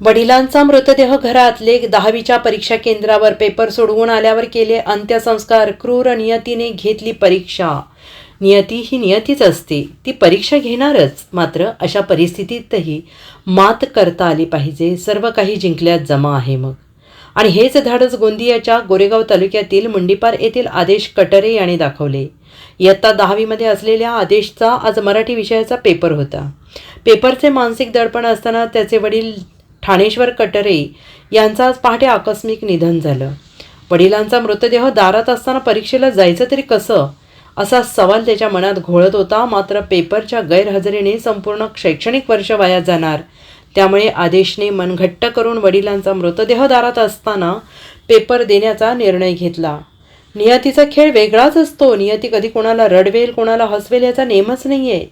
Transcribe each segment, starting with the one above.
वडिलांचा मृतदेह घरातले दहावीच्या परीक्षा केंद्रावर पेपर सोडवून आल्यावर केले अंत्यसंस्कार क्रूर नियतीने घेतली परीक्षा. नियती ही नियतीच असते. ती परीक्षा घेणारच. मात्र अशा परिस्थितीतही मात करता आली पाहिजे. सर्व काही जिंकल्यात जमा आहे मग. आणि हेच धाडस गोंदियाच्या गोरेगाव तालुक्यातील मुंडीपार येथील आदेश कटरे यांनी दाखवले. इयत्ता दहावीमध्ये असलेल्या आदेशचा आज मराठी विषयाचा पेपर होता. पेपरचे मानसिक दडपण असताना त्याचे वडील ठाणेश्वर कटरे यांचं आज पहाटे आकस्मिक निधन झालं. वडिलांचा मृतदेह दारात असताना परीक्षेला जायचं तरी कसं? असा सवाल त्याच्या मनात घोळत होता. मात्र पेपरच्या गैरहजेरीने संपूर्ण शैक्षणिक वर्ष वाया जाणार. त्यामुळे आदेशने मन घट्ट करून वडिलांचा मृतदेह दारात असताना पेपर देण्याचा निर्णय घेतला. नियतीचा खेळ वेगळाच असतो. नियती कधी कोणाला रडवेल कोणाला हसवेल याचा नेमच नाही आहे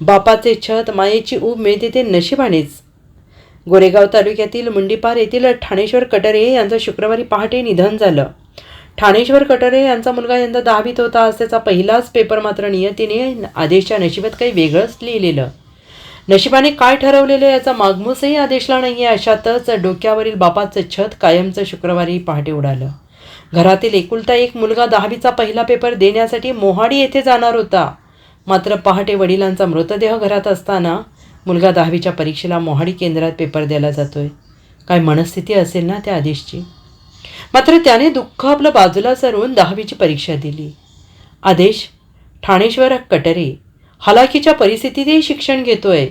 बापाचे छत मायेची ऊब मिळते ते नशिबानेच. गोरेगाव तालुक्यातील मुंडीपार येथील ठाणेश्वर कटरे यांचं शुक्रवारी पहाटे निधन झालं. ठाणेश्वर कटरे यांचा मुलगा यंदा दहावीत होता आज त्याचा पहिलाच पेपर मात्र नियतीने आदेशच्या नशिबात काही वेगळंच लिहिलेलं. नशिबाने काय ठरवलेलं याचा मागमूसही आदेशला नाही आहे अशातच डोक्यावरील बापाचं छत कायमचं शुक्रवारी पहाटे उडालं. घरातील एकुलता एक मुलगा दहावीचा पहिला पेपर देण्यासाठी मोहाडी येथे जाणार होता. मात्र पहाटे वडिलांचा मृतदेह घरात असताना मुलगा दहावीच्या परीक्षेला मोहाडी केंद्रात पेपर द्यायला जातो आहे काय मनस्थिती असेल ना त्या आदेशची? मात्र त्याने दुःख आपलं बाजूला सरून दहावीची परीक्षा दिली. आदेश ठाणेश्वर कटरे हलाखीच्या परिस्थितीतही शिक्षण घेतो आहे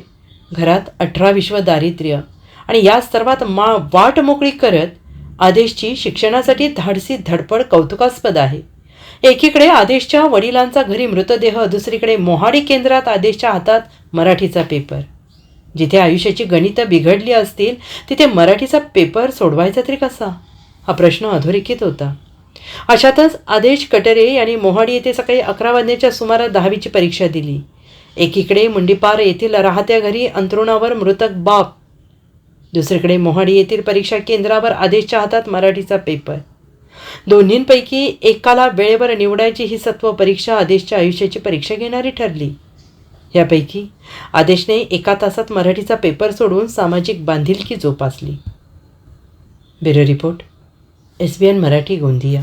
घरात अठरा विश्व दारिद्र्य आणि या सर्वात मा वाट मोकळी करत आदेशची शिक्षणासाठी धाडसी धडपड कौतुकास्पद आहे. एकीकडे आदेशच्या वडिलांचा घरी मृतदेह दुसरीकडे मोहाडी केंद्रात आदेशच्या हातात मराठीचा पेपर. जिथे आयुष्याची गणितं बिघडली असतील तिथे मराठीचा पेपर सोडवायचा तरी कसा? हा प्रश्न अधोरेखित होता. अशातच आदेश कटरे यांनी मोहाडी येथे सकाळी अकरा वाजण्याच्या सुमारास दहावीची परीक्षा दिली. एकीकडे मुंडीपार येथील राहत्या घरी अंतरुणावर मृतक बाप. दुसरीकडे मोहाडी येथील परीक्षा केंद्रावर आदेशच्या हातात मराठीचा पेपर. दोन्हींपैकी एकाला वेळेवर निवडायची ही सत्व परीक्षा आदेशच्या आयुष्याची परीक्षा घेणारी ठरली. यापैकी आदेशने एका तासात मराठीचा पेपर सोडून सामाजिक बांधिलकी जोपासली. Bureau report S B N Marathi Gondia.